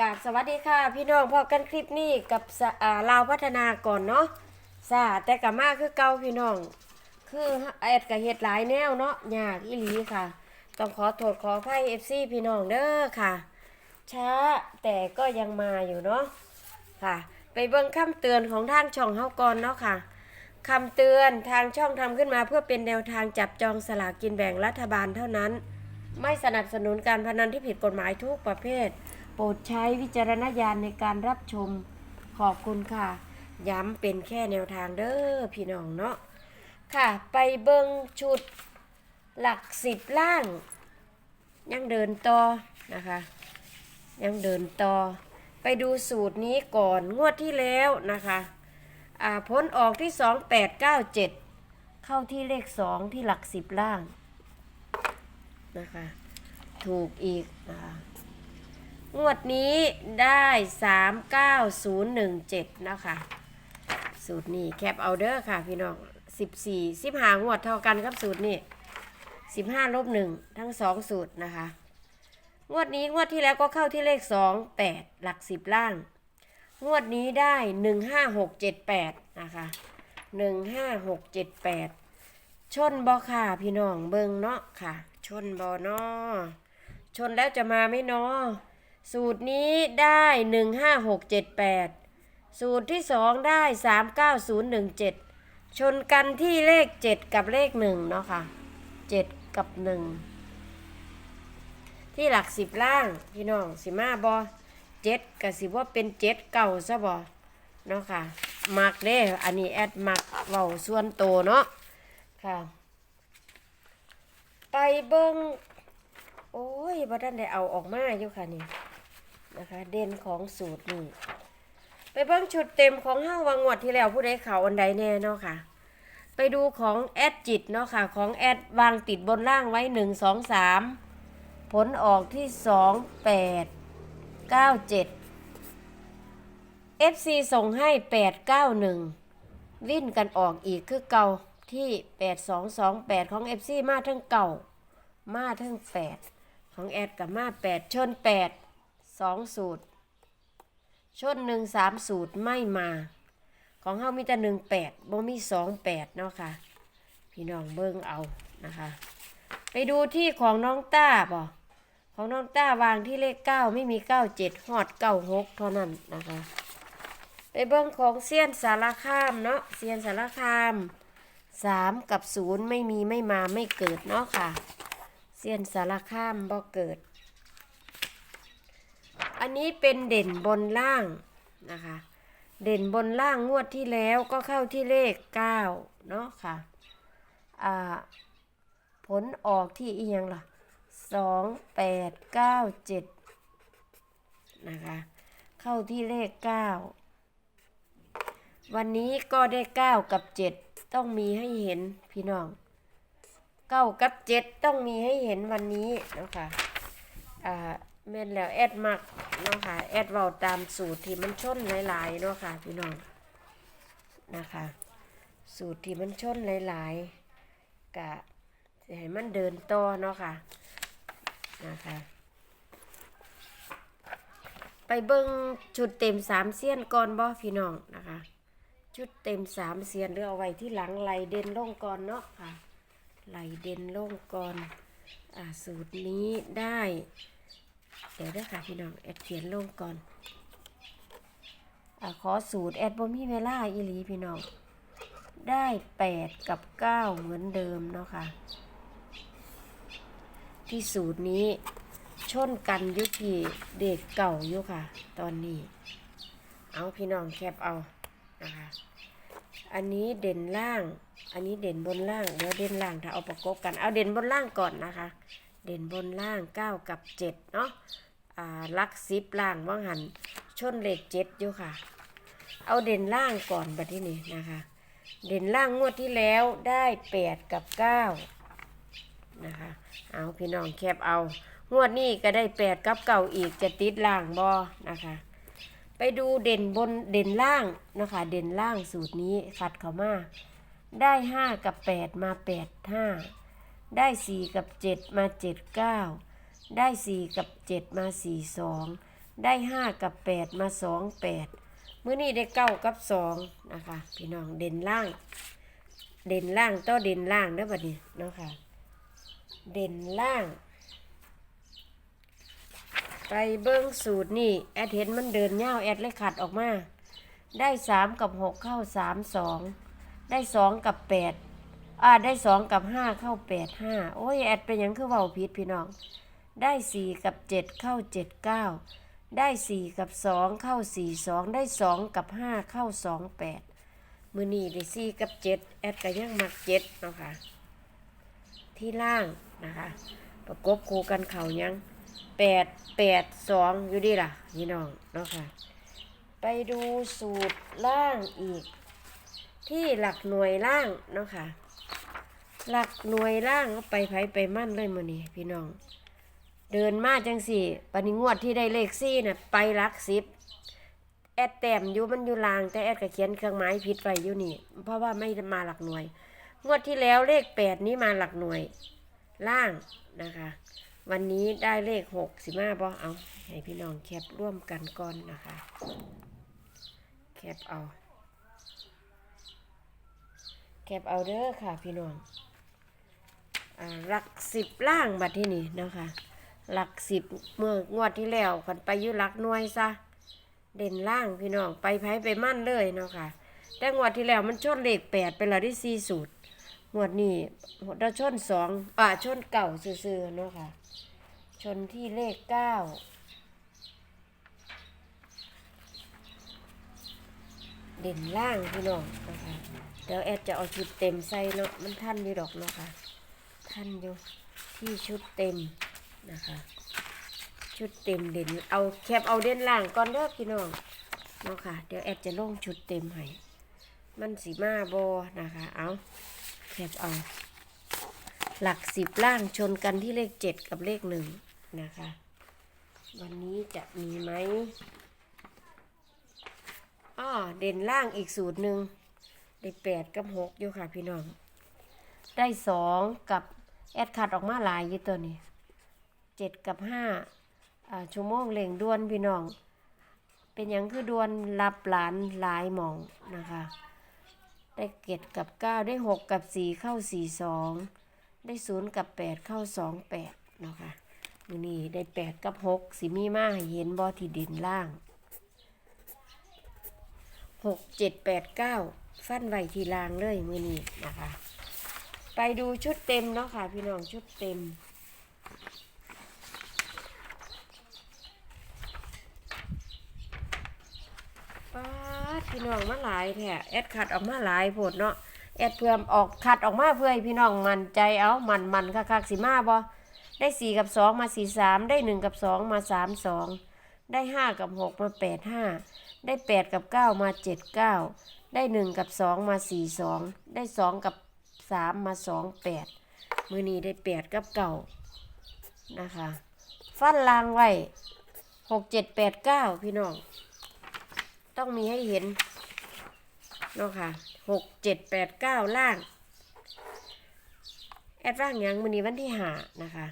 กาบสวัสดีค่ะ พี่น้องพอกันคลิปนี้กับสะอ่าลาวพัฒนาก่อนเนาะซาแต่กับมาคือเก่าพี่น้อง คือแอดกับเฮ็ดหลายแนวเนาะยากอีหลีค่ะ ต้องขอโทษขออภัย FC พี่น้องเด้อค่ะ ช้าแต่ก็ยังมาอยู่เนาะค่ะ ไปเบิ่งคำเตือนของทางช่องเฮาก่อนเนาะค่ะคำเตือนทางช่องทำขึ้นมาเพื่อเป็นแนวทางจับจองสลากกินแบ่งรัฐบาลเท่านั้น ไม่สนับสนุนการพนันที่ผิดกฎหมายทุกประเภท โปรดใช้วิจารณญาณในการรับชมขอบคุณค่ะ ย้ำเป็นแค่แนวทางเด้อพี่น้องเนาะค่ะ ไปเบิงชุดหลักสิบล่าง ยังเดินต่อนะคะ ยังเดินต่อ ไปดูสูตรนี้ก่อนงวดที่แล้วนะคะอ่าผลออกที่ 2897 เข้าที่เลข 2 ที่หลักสิบล่างนะคะ ถูกอีกนะคะ งวดนี้ได้ 39017 นะคะ สูตรนี้แคปเอาเด้อค่ะพี่น้อง 14 15งวดเท่ากันครับสูตรนี้ 15ลบ1ทั้ง 2 สูตรนะคะ งวดนี้งวดที่แล้วก็เข้าที่เลข 2 8 หลัก 10 ล่าง งวดนี้ได้ 15678 นะคะ 15678 ชนบอค่ะพี่น้องเบิงเนาะค่ะ ชนบอนอชนแล้วจะมาไหมเนาะ สูตรนี้ได้หนึ่งห้าหกเจ็ดแปดสูตรที่สองได้สามเก้าศูนย์หนึ่งเจ็ดชนกันที่เลขเจ็ดกับเลขหนึ่งเนาะค่ะเจ็ดกับหนึ่งที่หลักสิบล่าง พี่น้องสิมาบอเจ็ดกับสิว่าเป็นเจ็ดเก่าซะบอเนาะค่ะ มักเด้อันนี้แอดมักเว้าส่วนโตเนาะค่ะ ไปเบิ้งโอ้ยบ่ทันได้เอาออกมาอยู่ค่ะนี่ นะคะ เด่นของสูตรนี่ไปเบิ้งชุดเต็มของห้างวังงวดที่แล้วผู้ใดเขาอันใดแน่เนาะค่ะ ไปดูของแอดจิตเนาะค่ะ ของแอดวางติดบนล่างไว้หนึ่งสองสามผลออกที่สองแปดเก้าเจ็ด FC ส่งให้แปดเก้าหนึ่งวิ่นกันออกอีกคือเก่าที่ 8228 ของ FC มาทั้งเก่า มาทั้ง 8 ของแอดกับมา 8 ชน 8 2สูตรชดหน1 3สูตรไม่มา ของเฮามีแต่1 8บ่มี2 8เนาะค่ะ พี่น้องเบิ่งเอานะคะ ไปดูที่ของน้องต้าบ่ของน้องต้าวางที่เลข9ไม่มี97ฮอด96เท่านั้นนะคะ ไปเบิ้งของเซียนสารคามเนาะเซียนสารคามสามกับศูนย์ไม่มีไม่มาไม่เกิดเนาะค่ะ เซียนสารคามบ่เกิด อันนี้เป็นเด่นบนล่างนะคะ เด่นบนล่างงวดที่แล้วก็เข้าที่เลขเก้าเนาะค่ะ อ่า ผลออกที่เอียงล่ะสองแปดเก้าเจ็ดนะคะ เข้าที่เลขเก้าวันนี้ก็ได้เก้ากับเจ็ดต้องมีให้เห็นพี่น้องเก้ากับเจ็ดต้องมีให้เห็นวันนี้นะคะอ่า แม่นแล้วแอดมักเนาะค่ะแอดเว้าตามสูตรที่มันชนหลายๆเนาะค่ะพี่น้องนะคะ สูตรที่มันชนหลายๆกะจะให้มันเดินต่อเนาะค่ะนะคะไปเบิ้งชุดเต็มสามเสี้ยนก่อนบ่พี่น้องนะคะ ชุดเต็มสามเสี้ยนหรือเอาไว้ที่หลังไหลเด่นลงก่อนเนาะค่ะไหลเด่นลงก่อนอ่าสูตรนี้ได้ เดี๋ยวเด้ค่ะพี่น้องแอดเขียนลงก่อนอขอสูตรแอดบ่มีเวลาอีหลีพี่น้อง ได้แปดกับเก้าเหมือนเดิมเนาะค่ะ ที่สูตรนี้ชนกันยุที่เด็กเก่าอยู่ค่ะ ตอนนี้ เอาพี่น้องแคปเอานะคะอันนี้เด่นล่าง อันนี้เด่นบนล่าง เดี๋ยวเด่นล่างถ้าเอาประกบกัน เอาเด่นบนล่างก่อนนะคะ เด่นบนล่างเก้ากับเจ็ดเนาะอ่าลักซิปล่างว่างหันชนเลขเจ็ดอยู่ค่ะ เอาเด่นล่างก่อนบัดที่นี่นะคะ เด่นล่างงวดที่แล้วได้แปดกับเก้านะคะ เอาพี่น้องแคปเอา งวดนี้ก็ได้แปดกับเก่าอีกจะติดล่างบอนะคะ ไปดูเด่นบนเด่นล่างนะคะ เด่นล่างสูตรนี้ขัดเขามา ได้ห้ากับแปดมาแปดห้า ได้สี่กับเจ็ดมาเจ็ดเก้าได้สี่กับเจ็ดมาสี่สองได้ห้ากับแปดมาสองแปดมื้อนี้ได้เก้ากับสองนะคะพี่น้องเด่นล่าง เด่นล่างต่อเด่นล่างเด้อบัดนี้เนาะค่ะเด่นล่าง ไปเบิ้งสูตรนี่แอดเห็นมันเดินเง่าวแอดเลยขัดออกมา ได้สามกับหกเข้าสามสองได้สองกับแปด อ่าได้สองกับห้าเข้าแปดห้าโอ้ยแอดเป็นยังคือเว้าผิดพี่น้อง ได้สี่กับเจ็ดเข้าเจ็ดเก้าได้สี่กับสองเข้าสี่สองได้สองกับห้าเข้าสองแปดมือนี่ได้สี่กับเจ็ดแอดก็ยังมักเจ็ดเนาะค่ะ ที่ล่างนะคะ ประกบคู่กันเข่ายังแปดแปดสองอยู่ดีล่ะพี่น้องเนาะค่ะ ไปดูสูตรล่างอีก ที่หลักหน่วยล่างเนาะค่ะ หลักหน่วยล่างไปไผไปมั่นเลยมือนี้พี่น้อง เดินมาจังสี่ปนิงวดที่ได้เลขซี่น่ะไปหลักสิบแอดแต้มอยู่มันอยู่ลางแต่แอดก็เขียนเครื่องหมายผิดไปอยู่นี่ เพราะว่าไม่มาหลักหน่วย งวดที่แล้วเลขแปดนี้มาหลักหน่วย ล่างนะคะ วันนี้ได้เลขหกสิมาบอเอาให้พี่น้องแคปร่วมกันก่อนนะคะ แคปเอา แคปเอาเด้อค่ะพี่น้อง หลักสิบล่างบัดที่นี่นะคะหลักสิบเมื่องวดที่แล้วขันไปยุหลักหน่วยซะเด่นล่างพี่น้องไปไผไปมั่นเลยเนาะค่ะ แต่งวดที่แล้วมันชนเลขแปดไปแล้วที่สี่สูตรงวดนี้เราชนสองอ่าชนเก่าซื่อๆเนาะค่ะ ชนที่เลขเก้าเด่นล่างพี่น้องนะคะเดี๋ยวแอดจะเอาชุดเต็มใส่เนาะมันท่านอยู่ดอกเนาะค่ะานอยู่ที่ชุดเต็มนะคะ ชุดเต็มเด่นเอาแคบเอาเด่นล่างก่อนเด้อพี่น้องเนาะค่ะ เดี๋ยวแอดจะลงชุดเต็มให้มันสีมาโบนะคะ เอาแคบเอา หลักสิบล่างชนกันที่เลขเจ็ดกับเลขหนึ่งนะคะ วันนี้จะมีไหมอ้อเด่นล่างอีกสูตรหนึ่งได้แปดกับหกอยู่ค่ะพี่น้อง ได้สองกับ แอดขัดออกมาหลายอยู่ตัวนี้เจ็ดกับห้าชั่วโมงเล่งด่วนพี่น้อง เป็นอย่างคือด่วนรับหลานหลายหมองนะคะ ได้เจ็ดกับเก้าได้หกกับสี่เข้าสี่สองได้ศูนย์กับแปดเข้าสองแปดเนาะค่ะมือนี้ได้แปดกับหกสิมีมาให้เห็นบอที่ดินล่างหกเจ็ดแปดเก้าฟันไว้ที่ล่างเลยมือนี้นะคะ ไปดูชุดเต็มเนาะค่ะ พี่น้องชุดเต็ม ป้าดพี่น้องมาหลายแท้แอดขัดออกมาหลายโพดเนาะแอดเพื่อมออกขัดออกมาเพื่อให้พี่น้องมันใจเอามันมันคักคักๆสิมาบ่ได้สี่กับสองมาสี่สามได้หนึ่งกับสองมาสามสองได้ห้ากับหกมาแปดห้าได้แปดกับเก้ามาเจ็ดเก้าได้หนึ่งกับสองมาสี่สองได้สองกับ สามมาสองแปดมือนี้ได้แปดกับเก้านะคะ ฟันลางไว้หกเจ็ดแปดเก้าพี่น้อง ต้องมีให้เห็นเนาะค่ะหกเจ็ดแปดเก้าล่าง แอดว่างยังมือนี้วันที่หานะคะ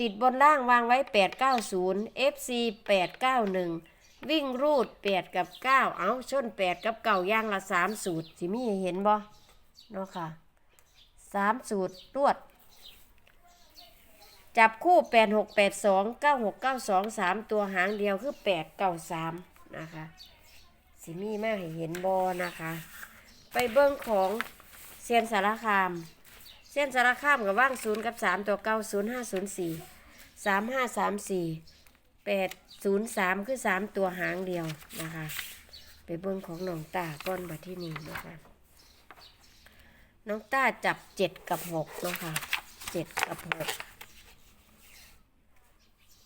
ติดบนล่างวางไว้แปดเก้าศูนย์ FC แปดเก้าหนึ่งวิ่งรูดแปดกับเก้าเอาชนแปดกับเก่าย่างละสามสูตรสิมีเห็นบ่เนาะค่ะ สามสูตรรวด จับคู่แปดหกแปดสองเก้าหกเก้าสองสามตัวหางเดียวคือแปดเก้าสามนะคะสิมีมาให้เห็นบอนะคะ ไปเบิ้องของเซียนสารคามเซียนสารคามกับว่างศูนย์กับสามตัวเก้าศูนย์ห้าศูนย์สี่สามห้าสามสี่แปดศูนย์สามคือสามตัวหางเดียวนะคะ ไปเบิ้องของหนองตาก้อนบัดที่นี่นะคะ น้องต้าจับเจ็ดกับหกเนาะคะเจ็ดกับหก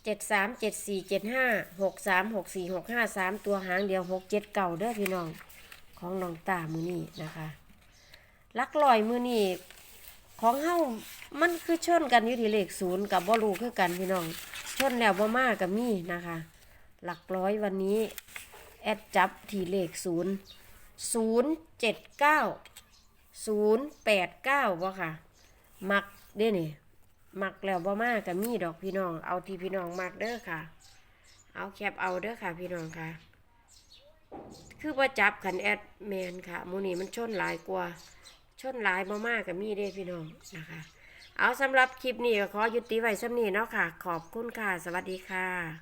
เจ็ดสามเจ็ดสี่เจ็ดห้าหกสามหกสี่หกห้าสามตัวหางเดียวหกเจ็ดเก่าเด้อพี่น้อง ของน้องตามือนี่นะคะ ลักลอยมือนี่ของเฮ้ามันคือชนกันอยู่ที่เลขศูนย์กับบอลูคือกันพี่น้อง ชนแล้วบ่มากับมีนะคะ หลักร้อยวันนี้ แอดจับที่เลขศูนย์ศูนย์เจ็ดเก้า ศูนย์แปดเก้าบ่ค่ะ มักเด้นี่มักแล้วบ่มากกับมีดอกพี่น้อง เอาที่พี่น้องมักเด้อค่ะ เอาแคปเอาเด้อค่ะ พี่น้องค่ะ คือว่าจับขันแอดแมนค่ะมูนี่มันชนหลายกว่า ชนหลายมามากกับมีเด้พี่น้องนะคะ เอาสำหรับคลิปนี้ก็ขอยุติไว้สำนี้เนาะค่ะ ขอบคุณค่ะ สวัสดีค่ะ